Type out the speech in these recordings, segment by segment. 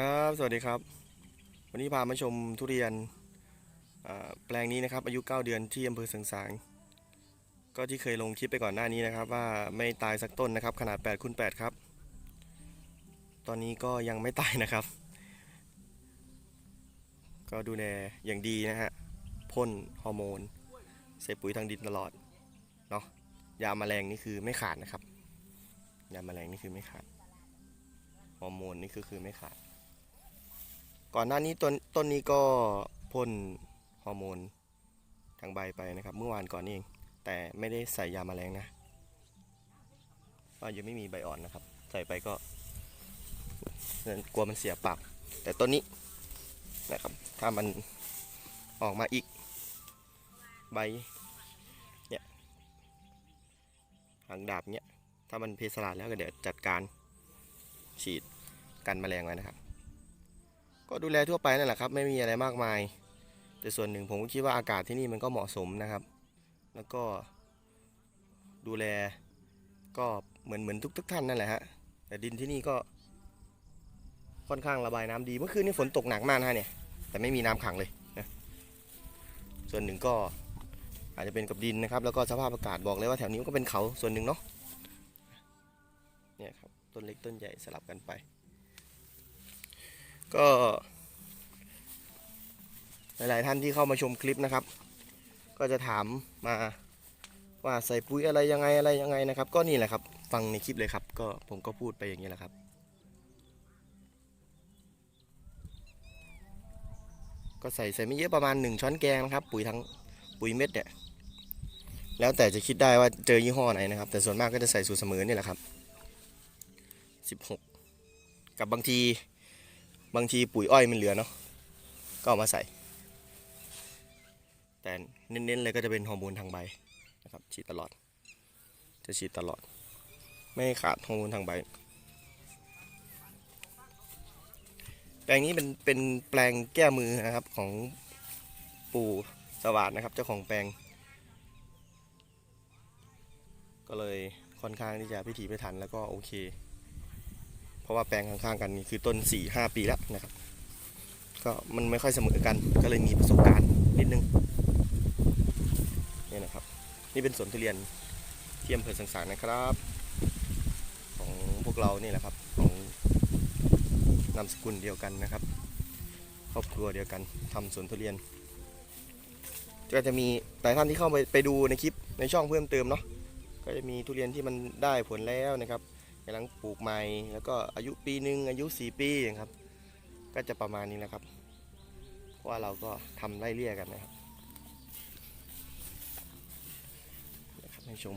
ครับ สวัสดีครับ วันนี้พามาชมทุเรียนแปลงนี้นะครับ อายุ 9 เดือนที่อำเภอเสังสาง ก็ที่เคยลงคลิปไปก่อนหน้านี้นะครับ ว่าไม่ตายสักต้นนะครับ ขนาด8คูณ8ครับ ตอนนี้ก็ยังไม่ตายนะครับ ก็ดูแลอย่างดีนะฮะ พ่นฮอร์โมน ใส่ปุ๋ยทางดินตลอด เนาะ ยาแมลงนี่คือไม่ขาดนะครับยาแมลงนี่คือไม่ขาด ฮอร์โมนนี่คือคือไม่ขาด ก่อนหน้านี้ต้นต้นนี้ก็พ่นฮอร์โมนทางใบไปนะครับ เมื่อวานก่อนนี่เอง แต่ไม่ได้ใส่ยามาแมลงนะเพรายังไม่มีใบอ่อนนะครับ ใส่ไปก็กลัวมันเสียปาก แต่ต้นนี้นะครับ ถ้ามันออกมาอีก ใบเนี่ยหางดาบเนี่ยถ้ามันเพสลาดแล้วก็เดี๋ยวจัดการฉีดกันแมลงไว้นะครับ ก็ดูแลทั่วไปนั่นแหละครับ ไม่มีอะไรมากมาย แต่ส่วนหนึ่งผมก็คิดว่าอากาศที่นี่มันก็เหมาะสมนะครับ แล้วก็ดูแลก็เหมือนเหมือนทุกทุกท่านนั่นแหละฮะแต่ดินที่นี่ก็ค่อนข้างระบายน้ำดีเมื่อคืนนี้ฝนตกหนักมากนะเนี่ย แต่ไม่มีน้ำขังเลยนะส่วนหนึ่งก็อาจจะเป็นกับดินนะครับ แล้วก็สภาพอากาศบอกเลยว่าแถวนี้ก็เป็นเขาส่วนหนึ่งเนาะเนี่ยครับต้นเล็กต้นใหญ่สลับกันไป ก็ หลาย ๆ ท่านที่เข้ามาชมคลิปนะครับ ก็จะถามมาว่าใส่ปุ๋ยอะไรยังไงอะไรยังไงนะครับ ก็นี่แหละครับ ฟังในคลิปเลยครับ ก็ผมก็พูดไปอย่างนี้แหละครับ ก็ใส่ใส่ไม่เยอะประมาณ 1 ช้อนแกงนะครับ ปุ๋ยทั้งปุ๋ยเม็ดเนี่ยแล้วแต่จะคิดได้ว่าเจอยี่ห้อไหนนะครับ แต่ส่วนมากก็จะใส่สูตรเสมอนี่แหละครับ 16 กับบางที บางทีปุ๋ยอ้อยมันเหลือเนาะก็เอามาใส่ แต่เน้นๆเลยก็จะเป็นฮอร์โมนทางใบนะครับฉีดตลอด จะฉีดตลอด ไม่ขาดฮอร์โมนทางใบ แปลงนี้เป็นเป็นแปลงแก้มือนะครับของปู่สวัสดนะครับเจ้าของแปลง ก็เลยค่อนข้างที่จะพิถีพิถันแล้วก็โอเค เพราะว่าแปลงข้างๆกันนี่คือต้น4ี่ห้าปีแล้วนะครับ ก็มันไม่ค่อยเสมอกันก็เลยมีประสบการณ์นิดนึงนี่นะครับ นี่เป็นสวนทุเรียนที่อำเภอสังสารนะครับ ของพวกเรานี่แหละครับของนามสกุลเดียวกันนะครับ ครอบครัวเดียวกันทำสวนทุเรียนก็จะมีหลายท่านที่เข้าไปไปดูในคลิปในช่องเพิ่มเติมเนาะก็จะมีทุเรียนที่มันได้ผลแล้วนะครับ กำลังปลูกใหม่ แล้วก็อายุปีหนึ่งอายุ 4 ปีครับ ก็จะประมาณนี้นะครับเพราะว่าเราก็ทำไล่เลี่ยกันนะครับนะครับให้ชม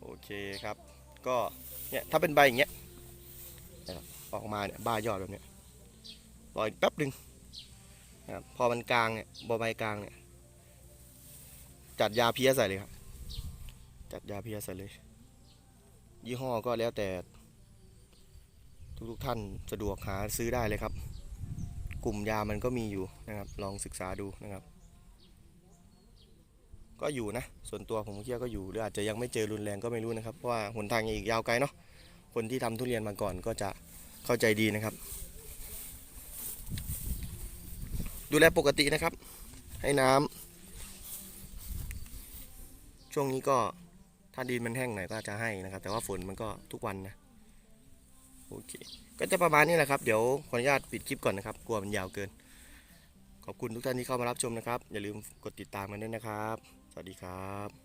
โอเคครับ ก็เนี่ยถ้าเป็นใบอย่างเงี้ยออกมาเนี่ยบ้ายอดแบบเนี้ยรออีกแป๊บหนึ่งนะพอมันกลางเนี่ยบอใบกลางเนี่ยจัดยาเพี้ยใส่เลยครับ จัดยาเพียใส่เลย ยี่ห้อก็แล้วแต่ ทุกๆท่านสะดวกหาซื้อได้เลยครับ กลุ่มยามันก็มีอยู่นะครับ ลองศึกษาดูนะครับ ก็อยู่นะ ส่วนตัวผมคิดว่าก็อยู่หรืออาจจะยังไม่เจอรุนแรงก็ไม่รู้นะครับเพราะว่าหนทางยังอีกยาวไกลเนาะคนที่ทำทุเรียนมาก่อนก็จะเข้าใจดีนะครับ ดูแลปกตินะครับ ให้น้ำช่วงนี้ก็ ถ้าดินมันแห้งหน่อยก็จะให้นะครับ แต่ว่าฝนมันก็ทุกวันนะโอเค ก็จะประมาณนี้แหละครับ เดี๋ยวขออนุญาตปิดคลิปก่อนนะครับ กลัวมันยาวเกิน ขอบคุณทุกท่านที่เข้ามารับชมนะครับ อย่าลืมกดติดตามกันด้วยนะครับ สวัสดีครับ